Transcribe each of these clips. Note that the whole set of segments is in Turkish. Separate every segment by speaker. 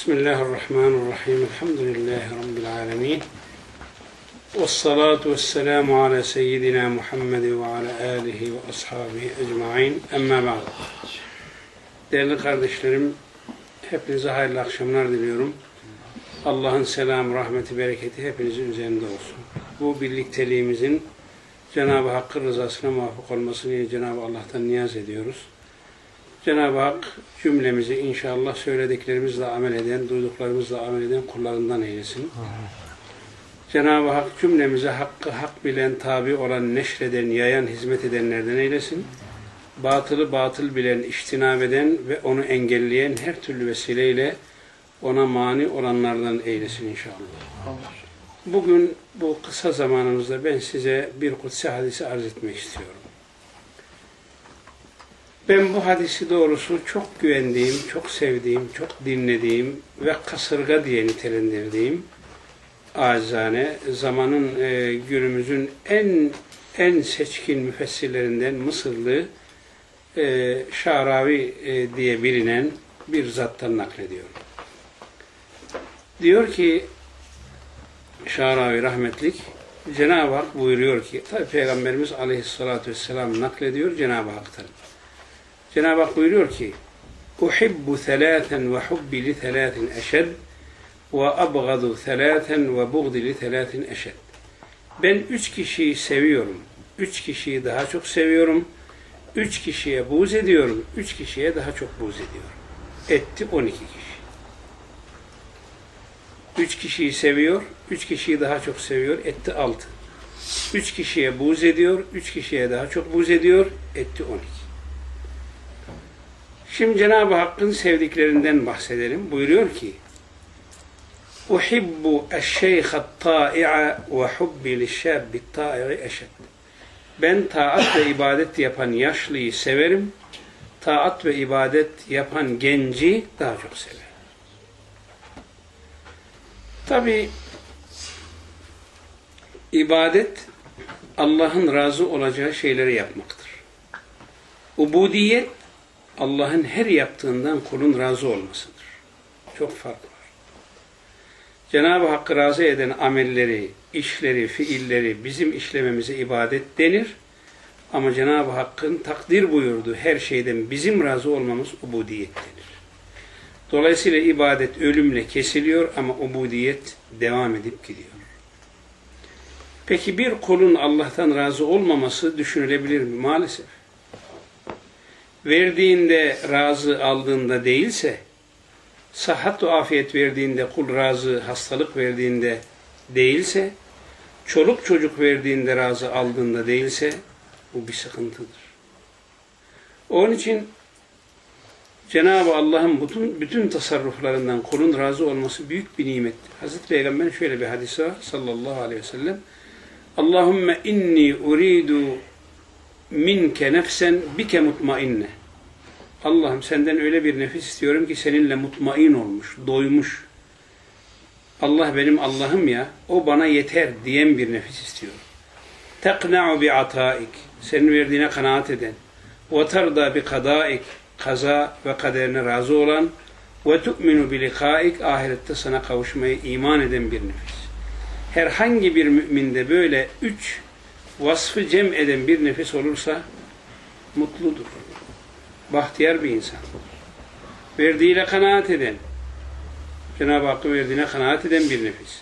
Speaker 1: Bismillahirrahmanirrahim. Elhamdülillahi Rabbil alemin. Vessalatu vesselamu ala seyyidina Muhammed ve ala alihi ve ashabihi ecmain. Emma ba'd. Değerli kardeşlerim, hepinize hayırlı akşamlar diliyorum. Allah'ın selamı, rahmeti, bereketi hepinizin üzerinde olsun. Bu birlikteliğimizin Cenab-ı Hakk'ın rızasına muvaffak olmasını Cenab-ı Allah'tan niyaz ediyoruz. Cenab-ı Hak cümlemizi inşallah söylediklerimizle amel eden, duyduklarımızla amel eden kullarından eylesin. Cenab-ı Hak cümlemize hakkı hak bilen, tabi olan, neşreden, yayan, hizmet edenlerden eylesin. Batılı batıl bilen, iştinab eden ve onu engelleyen her türlü vesileyle ona mani olanlardan eylesin inşallah. Bugün bu kısa zamanımızda ben size bir kutsi hadisi arz etmek istiyorum. Ben bu hadisi doğrusu çok güvendiğim, çok sevdiğim, çok dinlediğim ve kasırga diye nitelendirdiğim acizane zamanın e, günümüzün en en seçkin müfessirlerinden Mısırlı e, Şaravi e, diye bilinen bir zattan naklediyorum. Diyor ki Şaravi rahmetlik Cenab-ı Hak buyuruyor ki tabi Peygamberimiz aleyhissalatü vesselam naklediyor Cenab-ı Hak'tan. Cenab-ı Hak buyuruyor ki Uhibbu thelâthen ve hubbi li thelâthin eşed ve abgadu thelâthen ve buğdi li eşed. Ben üç kişiyi seviyorum. Üç kişiyi daha çok seviyorum. Üç kişiye buğz ediyorum. Üç kişiye daha çok buğz ediyorum. Etti 12 kişi. Üç kişiyi seviyor. Üç kişiyi daha çok seviyor. Etti 6. Üç kişiye buğz ediyor. Üç kişiye daha çok buğz ediyor. Etti 12. Şimdi Cenab-ı Hakk'ın sevdiklerinden bahsedelim. Buyuruyor ki Uhibbu eşşeyhat ta'i'a ve hubbi lişşabbi ta'i'i eşed. Ben taat ve ibadet yapan yaşlıyı severim. Taat ve ibadet yapan genci daha çok severim. Tabi ibadet Allah'ın razı olacağı şeyleri yapmaktır. Ubudiyet Allah'ın her yaptığından kulun razı olmasıdır. Çok fark var. Cenab-ı Hakk'ı razı eden amelleri, işleri, fiilleri bizim işlememize ibadet denir. Ama Cenab-ı Hakk'ın takdir buyurduğu her şeyden bizim razı olmamız ubudiyet denir. Dolayısıyla ibadet ölümle kesiliyor ama ubudiyet devam edip gidiyor. Peki bir kulun Allah'tan razı olmaması düşünülebilir mi? Maalesef verdiğinde razı aldığında değilse, sıhhat ve afiyet verdiğinde kul razı, hastalık verdiğinde değilse, çoluk çocuk verdiğinde razı aldığında değilse, bu bir sıkıntıdır. Onun için Cenab-ı Allah'ın bütün, bütün tasarruflarından kulun razı olması büyük bir nimettir. Hazreti Peygamber'in şöyle bir hadisi var sallallahu aleyhi ve sellem. Allahümme inni uridu minke nefsen bike mutmainne. Allah'ım senden öyle bir nefis istiyorum ki seninle mutmain olmuş, doymuş. Allah benim Allah'ım ya, o bana yeter diyen bir nefis istiyorum. Tekna'u bi ataik, senin verdiğine kanaat eden. Ve terda bi kadaik, kaza ve kaderine razı olan. Ve tu'minu bi likaik, ahirette sana kavuşmaya iman eden bir nefis. Herhangi bir müminde böyle üç vasfı cem eden bir nefis olursa mutludur. Bahtiyar bir insan. Verdiğiyle kanaat eden, Cenab-ı Hakk'ın verdiğine kanaat eden bir nefis.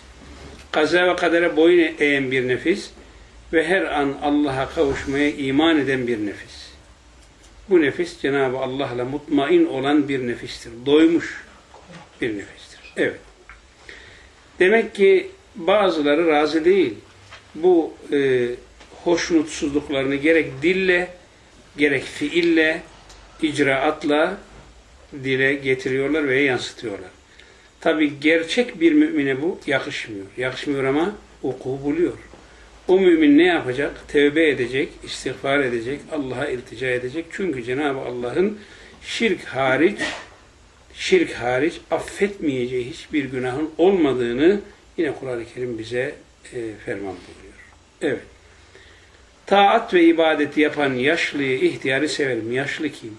Speaker 1: Kaza ve kadere boyun eğen bir nefis ve her an Allah'a kavuşmaya iman eden bir nefis. Bu nefis Cenab-ı Allah'la mutmain olan bir nefistir. Doymuş bir nefistir. Evet. Demek ki bazıları razı değil. Bu e, hoşnutsuzluklarını gerek dille, gerek fiille, icraatla dile getiriyorlar ve yansıtıyorlar. Tabi gerçek bir mümine bu yakışmıyor. Yakışmıyor ama oku buluyor. O mümin ne yapacak? Tevbe edecek, istiğfar edecek, Allah'a iltica edecek. Çünkü Cenab-ı Allah'ın şirk hariç şirk hariç affetmeyeceği hiçbir günahın olmadığını yine Kur'an-ı Kerim bize e, ferman buyuruyor. Evet. Taat ve ibadeti yapan yaşlıyı, ihtiyarı severim. Yaşlı kim?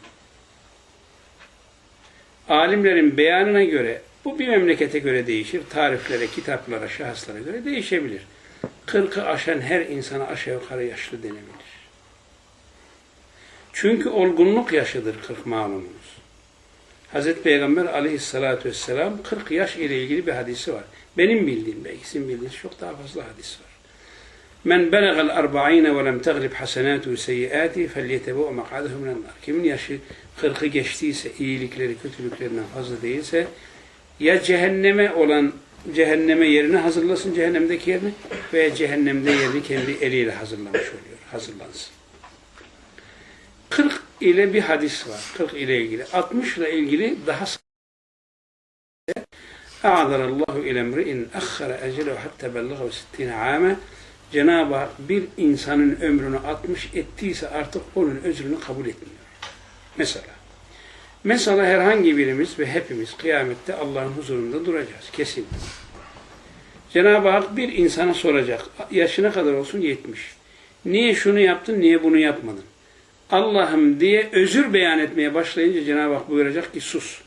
Speaker 1: Alimlerin beyanına göre Bu bir memlekete göre değişir. Tariflere, kitaplara, şahıslara göre değişebilir. Kırkı aşan her insana aşağı yukarı yaşlı denebilir. Çünkü olgunluk yaşıdır kırk malumunuz. Hazreti Peygamber aleyhissalatü vesselam 40 yaş ile ilgili bir hadisi var. Benim bildiğim, belki sizin bildiğiniz çok daha fazla hadis var. Men belagal arba'ine ve lem teglib hasenatu seyyiati felyetebu mak'adehu minen nar. Kimin yaşı 40'ı geçtiyse, iyilikleri, kötülüklerinden fazla değilse, ya cehenneme olan cehenneme yerini hazırlasın cehennemdeki yerini veya cehennemde yerini kendi eliyle hazırlamış oluyor. Hazırlansın. 40 ile bir hadis var. 40 ile ilgili. 60 ile ilgili daha Allahu ile emri'in akhara ecelehu hatta bellagahu 60 ame Cenab-ı Hak bir insanın ömrünü 60 ettiyse artık onun özrünü kabul etmiyor. Mesela Mesela herhangi birimiz ve hepimiz kıyamette Allah'ın huzurunda duracağız. Kesin. Cenab-ı Hak bir insana soracak. Yaşına kadar olsun 70. Niye şunu yaptın, niye bunu yapmadın? Allah'ım diye özür beyan etmeye başlayınca Cenab-ı Hak buyuracak ki sus.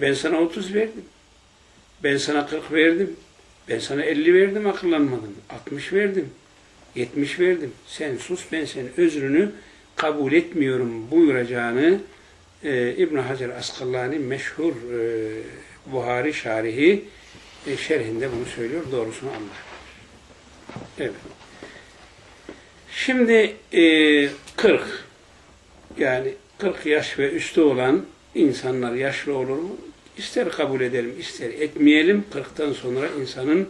Speaker 1: Ben sana 30 verdim. Ben sana 40 verdim. Ben sana 50 verdim akıllanmadın. 60 verdim. 70 verdim. Sen sus ben senin özrünü kabul etmiyorum buyuracağını e, İbn Hacer Askalani meşhur e, Buhari şarihi e, şerhinde bunu söylüyor. Doğrusunu Allah. Evet. Şimdi e, 40 yani 40 yaş ve üstü olan insanlar yaşlı olur mu? İster kabul edelim, ister etmeyelim. 40'tan sonra insanın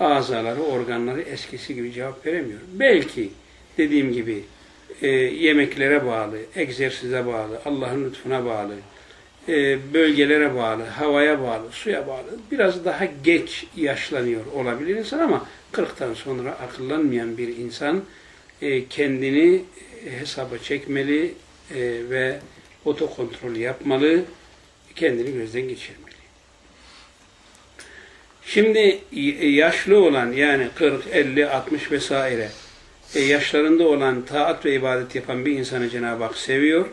Speaker 1: azaları, organları eskisi gibi cevap veremiyor. Belki dediğim gibi e, yemeklere bağlı, egzersize bağlı, Allah'ın lütfuna bağlı, e, bölgelere bağlı, havaya bağlı, suya bağlı. Biraz daha geç yaşlanıyor olabilir insan ama 40'tan sonra akıllanmayan bir insan e, kendini hesaba çekmeli e, ve otokontrol yapmalı, kendini gözden geçirmeli. Şimdi yaşlı olan yani 40, 50, 60 vesaire e, yaşlarında olan taat ve ibadet yapan bir insanı Cenab-ı Hak seviyor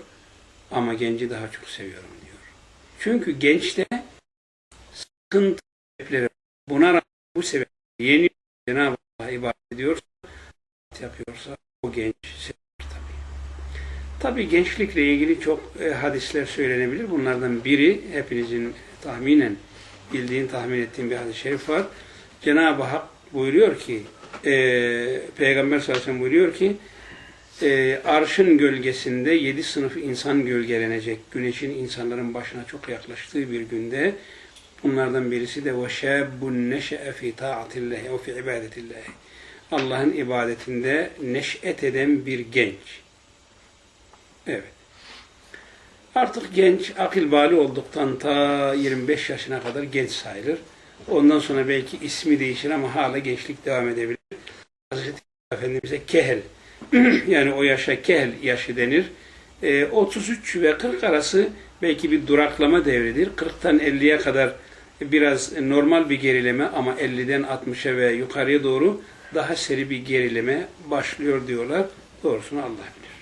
Speaker 1: ama genci daha çok seviyorum diyor. Çünkü gençte sıkıntı sebepleri buna rağmen bu sebep yeni Cenab-ı Allah'a ibadet ediyorsa yapıyorsa o genç seviyor tabii. Tabii gençlikle ilgili çok e, hadisler söylenebilir. Bunlardan biri hepinizin tahminen bildiğin, tahmin ettiğin bir hadis-i şerif var. Cenab-ı Hak buyuruyor ki e, Peygamber sallallahu aleyhi ve sellem buyuruyor ki e, arşın gölgesinde yedi sınıf insan gölgelenecek. Güneşin insanların başına çok yaklaştığı bir günde bunlardan birisi de وَشَابٌ نَشَأَ فِي تَاعَةِ اللّٰهِ اَوْ فِي عِبَادَةِ اللّٰهِ Allah'ın ibadetinde neş'et eden bir genç. Evet. Artık genç, akıl bali olduktan ta 25 yaşına kadar genç sayılır. Ondan sonra belki ismi değişir ama hala gençlik devam edebilir. Hazreti Efendimiz'e kehel, yani o yaşa kehel yaşı denir. E, 33 ve 40 arası belki bir duraklama devridir. 40'tan 50'ye kadar biraz normal bir gerileme ama 50'den 60'a ve yukarıya doğru daha seri bir gerileme başlıyor diyorlar. Doğrusunu Allah bilir.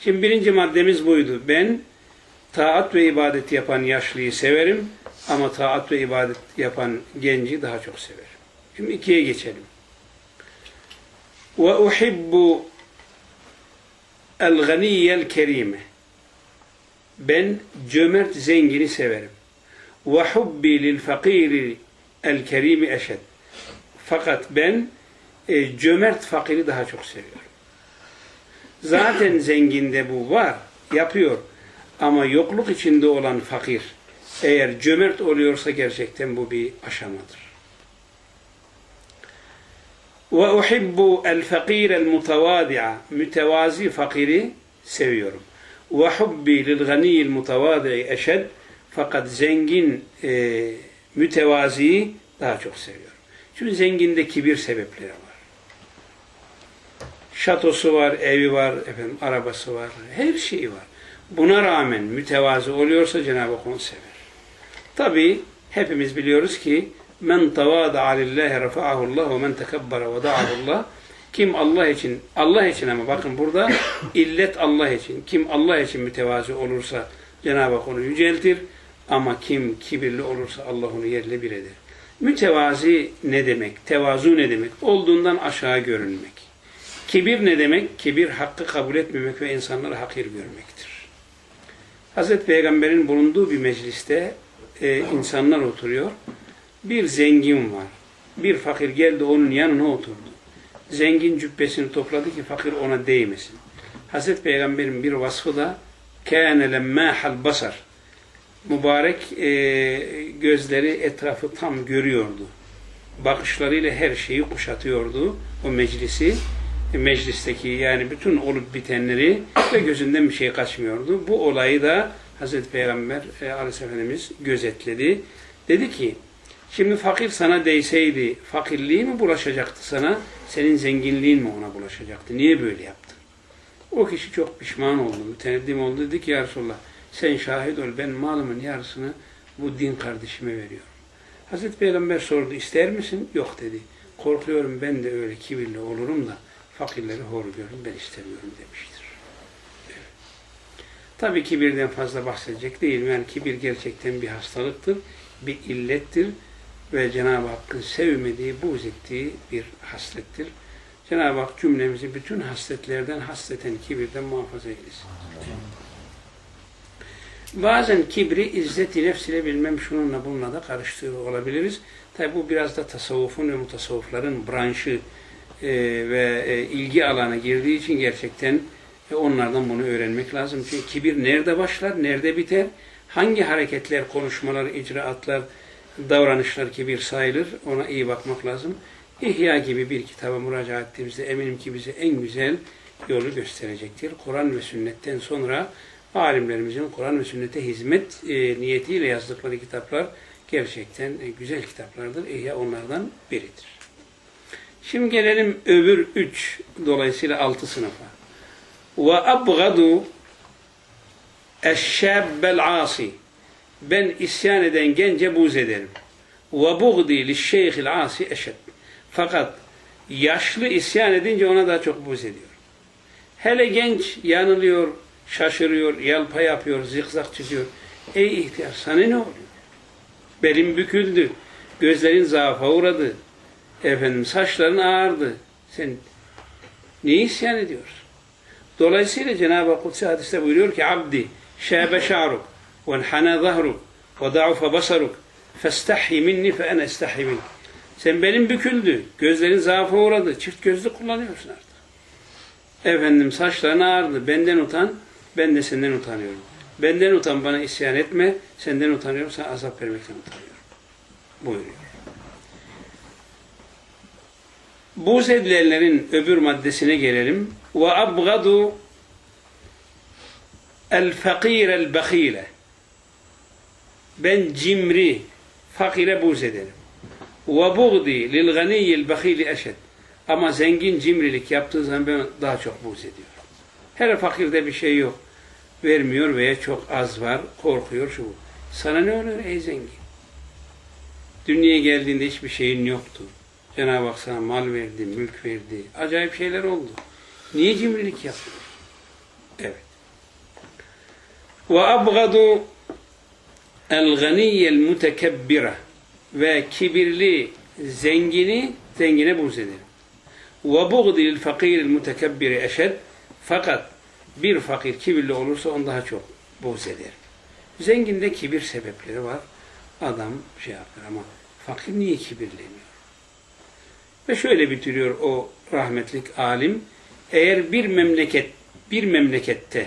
Speaker 1: Şimdi birinci maddemiz buydu. Ben taat ve ibadet yapan yaşlıyı severim ama taat ve ibadet yapan genci daha çok severim. Şimdi ikiye geçelim. Ve uhibbu el-ganiyyel kerime. Ben cömert zengini severim. Ve hubbi lil fakiri el kerimi eşed. Fakat ben e, cömert fakiri daha çok seviyorum. Zaten zenginde bu var, yapıyor. Ama yokluk içinde olan fakir, eğer cömert oluyorsa gerçekten bu bir aşamadır. Ve uhibbu el fakir el mutavadi'a mütevazi fakiri seviyorum. Ve hubbi lil ganiyil mutavadi'i eşed fakat zengin e, mütevaziyi daha çok seviyorum. Çünkü zenginde kibir sebepleri var. Şatosu var, evi var, efendim arabası var, her şeyi var. Buna rağmen mütevazı oluyorsa Cenab-ı Hak onu sever. Tabi hepimiz biliyoruz ki men tavada alillahi rafa'ahu Allah ve men tekebbara ve da'ahu Allah kim Allah için Allah için ama bakın burada illet Allah için kim Allah için mütevazı olursa Cenab-ı Hak onu yüceltir Ama kim kibirli olursa Allah onu yerle bir eder. Mütevazi ne demek? Tevazu ne demek? Olduğundan aşağı görünmek. Kibir ne demek? Kibir hakkı kabul etmemek ve insanları hakir görmektir. Hazreti Peygamber'in bulunduğu bir mecliste e, insanlar oturuyor. Bir zengin var. Bir fakir geldi onun yanına oturdu. Zengin cübbesini topladı ki fakir ona değmesin. Hazreti Peygamber'in bir vasfı da kâne lemmâhal basar. Mübarek e, gözleri etrafı tam görüyordu. Bakışlarıyla her şeyi kuşatıyordu o meclisi. Meclisteki yani bütün olup bitenleri ve gözünden bir şey kaçmıyordu. Bu olayı da Hazreti Peygamber e, Aleyhisselam Efendimiz gözetledi. Dedi ki Şimdi fakir sana değseydi fakirliği mi bulaşacaktı sana, senin zenginliğin mi ona bulaşacaktı? Niye böyle yaptın? O kişi çok pişman oldu, müteneddim oldu. Dedi ki ya Resulallah sen şahit ol ben malımın yarısını bu din kardeşime veriyorum. Hazreti Peygamber sordu ister misin? Yok dedi. Korkuyorum ben de öyle kibirli olurum da fakirleri hor görürüm ben istemiyorum demiştir. Tabii kibirden fazla bahsedecek değilim. Yani kibir gerçekten bir hastalıktır, bir illettir ve Cenab-ı Hakk'ın sevmediği, buğz ettiği bir haslettir. Cenab-ı Hak cümlemizi bütün hasletlerden, hasleten kibirden muhafaza eylesin. Bazen kibri izzet-i nefs ile bilmem şununla bununla da karıştırıyor olabiliriz. Tabi bu biraz da tasavvufun ve mutasavvufların branşı e, ve e, ilgi alanı girdiği için gerçekten e, onlardan bunu öğrenmek lazım. Çünkü kibir nerede başlar, nerede biter, hangi hareketler, konuşmalar, icraatlar, davranışlar kibir sayılır. Ona iyi bakmak lazım. İhya gibi bir kitaba müracaat ettiğimizde eminim ki bize en güzel yolu gösterecektir. Kur'an ve sünnetten sonra alimlerimizin Kur'an ve sünnete hizmet e, niyetiyle yazdıkları kitaplar gerçekten e, güzel kitaplardır. İhya onlardan biridir. Şimdi gelelim öbür üç, dolayısıyla altı sınıfa. Ve abgadu eşşabbel asi ben isyan eden gence buğz ederim. Ve buğdi li şeyhil asi eşed. Fakat yaşlı isyan edince ona daha çok buğz ediyor. Hele genç yanılıyor, şaşırıyor, yalpa yapıyor, zikzak çiziyor. Ey ihtiyar sana ne oluyor? Belin büküldü, gözlerin zaafa uğradı, Efendim saçların ağardı. Sen niye isyan ediyorsun? Dolayısıyla Cenab-ı Kutsi hadiste buyuruyor ki abdi şebe şa'ruk ve enhana zahruk ve da'ufa basaruk festahhi minni fe ene estahhi minni. Sen benim büküldü. Gözlerin zaafa uğradı. Çift gözlü kullanıyorsun artık. Efendim saçların ağardı. Benden utan, ben de senden utanıyorum. Benden utan bana isyan etme, senden utanıyorum, sana azap vermekten utanıyorum. Buyuruyor. Buğz edilenlerin öbür maddesine gelelim. Ve abgadu el fakir el bakhile ben cimri, fakire buğz ederim. Ve buğdi lil ganiyyil bahili eşed. Ama zengin cimrilik yaptığı zaman ben daha çok buğz ediyorum. Her fakirde bir şey yok. Vermiyor veya çok az var, korkuyor şu. Sana ne oluyor ey zengin? Dünyaya geldiğinde hiçbir şeyin yoktu. Cenab-ı Hak sana mal verdi, mülk verdi. Acayip şeyler oldu. Niye cimrilik yaptın? Evet. Ve abgadu el-ganiyel mutekebbire ve kibirli zengini zengine buğz ederim. Ve buğdil fakiril mutekebbire eşed fakat bir fakir kibirli olursa onu daha çok buğz ederim. Zenginde kibir sebepleri var. Adam şey yapar ama fakir niye kibirleniyor? Ve şöyle bitiriyor o rahmetlik alim. Eğer bir memleket bir memlekette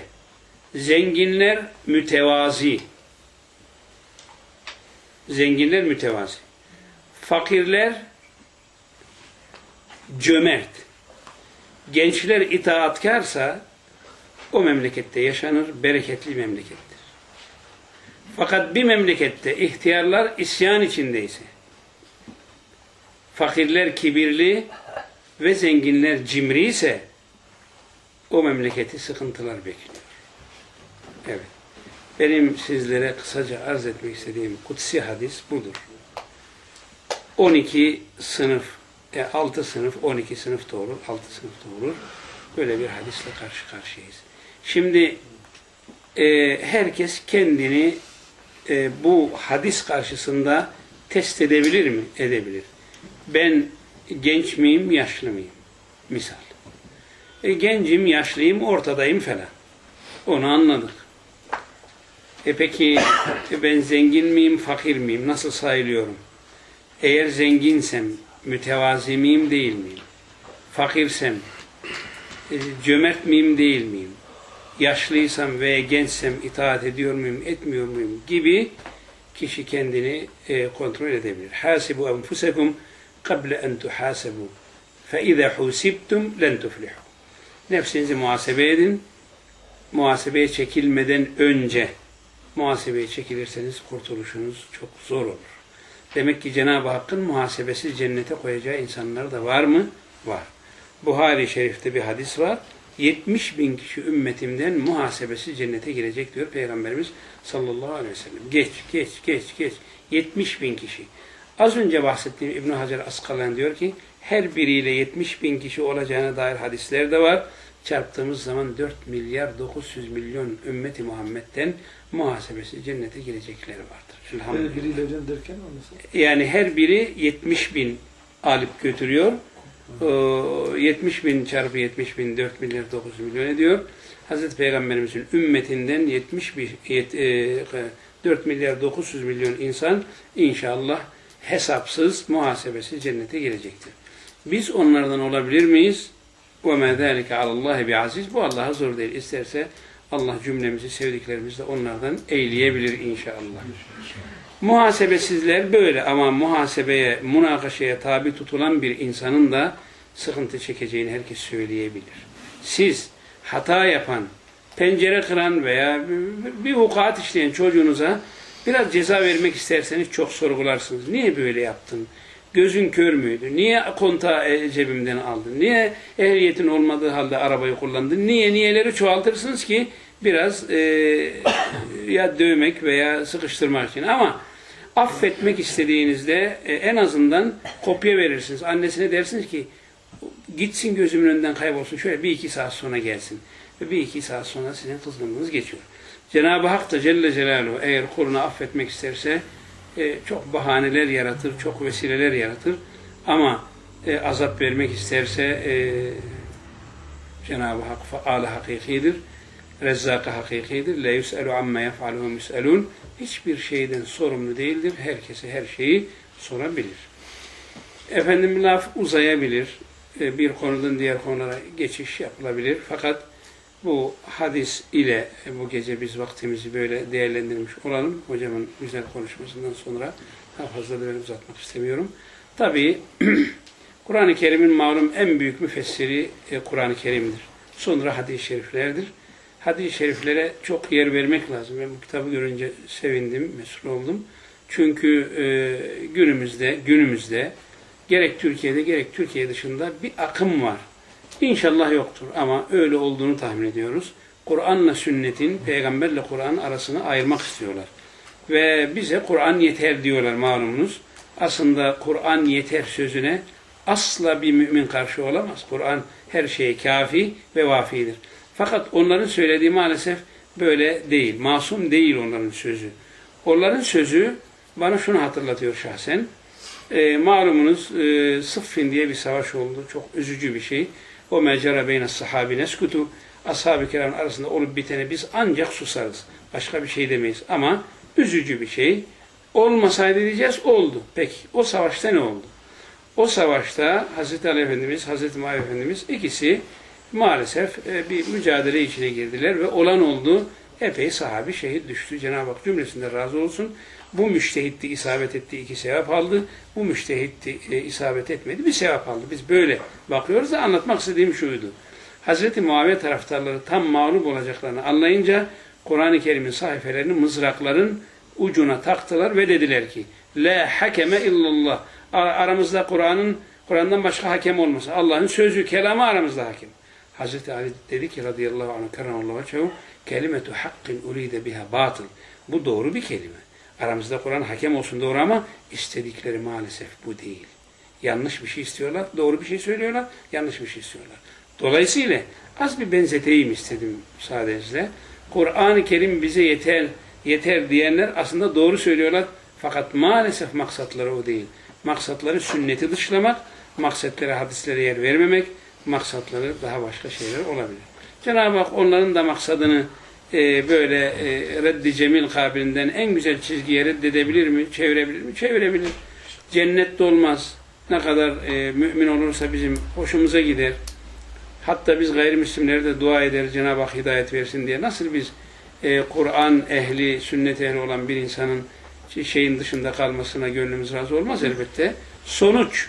Speaker 1: zenginler mütevazi Zenginler mütevazi. Fakirler cömert. Gençler itaatkarsa o memlekette yaşanır, bereketli memlekettir. Fakat bir memlekette ihtiyarlar isyan içindeyse, fakirler kibirli ve zenginler cimri ise o memleketi sıkıntılar bekliyor. Evet. Benim sizlere kısaca arz etmek istediğim kutsi hadis budur. 12 sınıf, e, 6 sınıf, 12 sınıf olur, 6 sınıf olur. Böyle bir hadisle karşı karşıyayız. Şimdi e, herkes kendini e, bu hadis karşısında test edebilir mi? Edebilir. Ben genç miyim, yaşlı mıyım? Misal. E, gencim, yaşlıyım, ortadayım falan. Onu anladık. E peki e, ben zengin miyim, fakir miyim? Nasıl sayılıyorum? Eğer zenginsem mütevazi miyim, değil miyim? Fakirsem e, cömert miyim, değil miyim? Yaşlıysam veya gençsem itaat ediyor muyum, etmiyor muyum gibi kişi kendini e, kontrol edebilir. Hasibu enfusekum en tuhasebu. Fe izâ husibtum len tuflihu. Nefsinizi muhasebe edin. Muhasebeye çekilmeden önce muhasebeye çekilirseniz kurtuluşunuz çok zor olur. Demek ki Cenab-ı Hakk'ın muhasebesiz cennete koyacağı insanlar da var mı? Var. Buhari Şerif'te bir hadis var. 70 bin kişi ümmetimden muhasebesiz cennete girecek diyor Peygamberimiz sallallahu aleyhi ve sellem. Geç, geç, geç, geç. 70 bin kişi. Az önce bahsettiğim İbn Hacer Askalani diyor ki her biriyle 70 bin kişi olacağına dair hadisler de var. Çarptığımız zaman 4 milyar 900 milyon ümmeti Muhammed'den muhasebesiz cennete girecekleri vardır.
Speaker 2: Her biriyle hocam derken o nasıl?
Speaker 1: Yani her biri 70 bin alıp götürüyor. Ee, 70 bin çarpı 70 bin 4 milyar 9 milyon ediyor. Hazreti Peygamberimizin ümmetinden 70 bin, yet- e, 4 milyar 900 milyon insan inşallah hesapsız, muhasebesiz cennete girecektir. Biz onlardan olabilir miyiz? وَمَا ذَٰلِكَ عَلَى اللّٰهِ بِعَزِيزٍ Bu Allah'a zor değil. İsterse Allah cümlemizi, sevdiklerimizi de onlardan eyleyebilir inşallah. Muhasebesizler böyle ama muhasebeye, münakaşaya tabi tutulan bir insanın da sıkıntı çekeceğini herkes söyleyebilir. Siz hata yapan, pencere kıran veya bir- bir vukuat işleyen çocuğunuza biraz ceza vermek isterseniz çok sorgularsınız. Niye böyle yaptın? Gözün kör müydü? Niye kontağı e, cebimden aldın? Niye ehliyetin olmadığı halde arabayı kullandın? Niye niyeleri çoğaltırsınız ki biraz e, ya dövmek veya sıkıştırmak için. Ama affetmek istediğinizde e, en azından kopya verirsiniz. Annesine dersiniz ki gitsin gözümün önünden kaybolsun. Şöyle bir iki saat sonra gelsin. Ve bir iki saat sonra sizin kızgınlığınız geçiyor. Cenab-ı Hak da Celle Celaluhu eğer kulunu affetmek isterse e, çok bahaneler yaratır, çok vesileler yaratır. Ama e, azap vermek isterse e, Cenab-ı Hak faal hakikidir. Rezzak hakikidir. La yus'elu amma yef'aluhu yus'elun. Hiçbir şeyden sorumlu değildir. Herkese her şeyi sorabilir. Efendim laf uzayabilir. E, Bir konudan diğer konulara geçiş yapılabilir. Fakat bu hadis ile bu gece biz vaktimizi böyle değerlendirmiş olalım. Hocamın güzel konuşmasından sonra daha fazla da uzatmak istemiyorum. Tabii Kur'an-ı Kerim'in malum en büyük müfessiri e, Kur'an-ı Kerim'dir. Sonra hadis-i şeriflerdir. Hadis-i şeriflere çok yer vermek lazım. Ben bu kitabı görünce sevindim, mesul oldum. Çünkü e, günümüzde, günümüzde gerek Türkiye'de gerek Türkiye dışında bir akım var. İnşallah yoktur ama öyle olduğunu tahmin ediyoruz. Kur'an'la sünnetin, peygamberle Kur'an arasını ayırmak istiyorlar. Ve bize Kur'an yeter diyorlar malumunuz. Aslında Kur'an yeter sözüne asla bir mümin karşı olamaz. Kur'an her şeye kafi ve vafidir. Fakat onların söylediği maalesef böyle değil. Masum değil onların sözü. Onların sözü bana şunu hatırlatıyor şahsen. E, malumunuz e, Sıffin diye bir savaş oldu. Çok üzücü bir şey. O mecra beyne sahabi neskutu. Ashab-ı kiramın arasında olup bitene biz ancak susarız. Başka bir şey demeyiz. Ama üzücü bir şey. Olmasaydı diyeceğiz oldu. Peki o savaşta ne oldu? O savaşta Hazreti Ali Efendimiz, Hazreti Muaviye Efendimiz ikisi maalesef e, bir mücadele içine girdiler ve olan oldu. Epey sahabi şehit düştü. Cenab-ı Hak cümlesinde razı olsun. Bu müştehitti, isabet etti, iki sevap aldı. Bu müştehitti, e, isabet etmedi, bir sevap aldı. Biz böyle bakıyoruz da anlatmak istediğim şuydu. Hazreti Muaviye taraftarları tam mağlup olacaklarını anlayınca Kur'an-ı Kerim'in sayfelerini mızrakların ucuna taktılar ve dediler ki La hakeme illallah. Ar- Aramızda Kur'an'ın Kur'an'dan başka hakem olmasın. Allah'ın sözü, kelamı aramızda hakim. Hazreti Ali dedi ki radıyallahu anh keramallahu veçhehu kelimetu hakkin uride biha batıl. Bu doğru bir kelime. Aramızda Kur'an hakem olsun doğru ama istedikleri maalesef bu değil. Yanlış bir şey istiyorlar, doğru bir şey söylüyorlar, yanlış bir şey istiyorlar. Dolayısıyla az bir benzeteyim istedim müsaadenizle. Kur'an-ı Kerim bize yeter yeter diyenler aslında doğru söylüyorlar. Fakat maalesef maksatları o değil. Maksatları sünneti dışlamak, maksatları hadislere yer vermemek, maksatları daha başka şeyler olabilir. Cenab-ı Hak onların da maksadını e, böyle e, reddi cemil kabilinden en güzel çizgiye reddedebilir mi, çevirebilir mi? Çevirebilir. Cennette olmaz. Ne kadar e, mümin olursa bizim hoşumuza gider. Hatta biz gayrimüslimlere de dua eder Cenab-ı Hak hidayet versin diye. Nasıl biz e, Kur'an ehli, sünnet ehli olan bir insanın şeyin dışında kalmasına gönlümüz razı olmaz elbette. Sonuç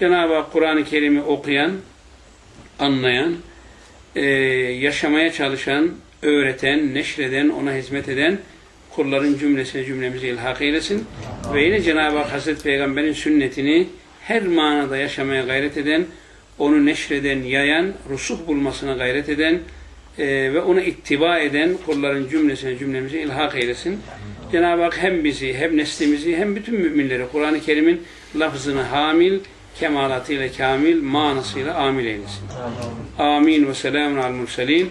Speaker 1: Cenab-ı Hak Kur'an-ı Kerim'i okuyan, anlayan, e, yaşamaya çalışan, öğreten, neşreden, ona hizmet eden kulların cümlesine cümlemizi ilhak eylesin. Ve yine Cenab-ı Hak Hazreti Peygamber'in sünnetini her manada yaşamaya gayret eden, onu neşreden, yayan, rusuh bulmasına gayret eden e, ve ona ittiba eden kulların cümlesine cümlemizi ilhak eylesin. Cenab-ı Hak hem bizi, hem neslimizi, hem bütün müminleri Kur'an-ı Kerim'in lafzını hamil, kemalatıyla kamil, manasıyla amil eylesin. Amin ve selamun al murselin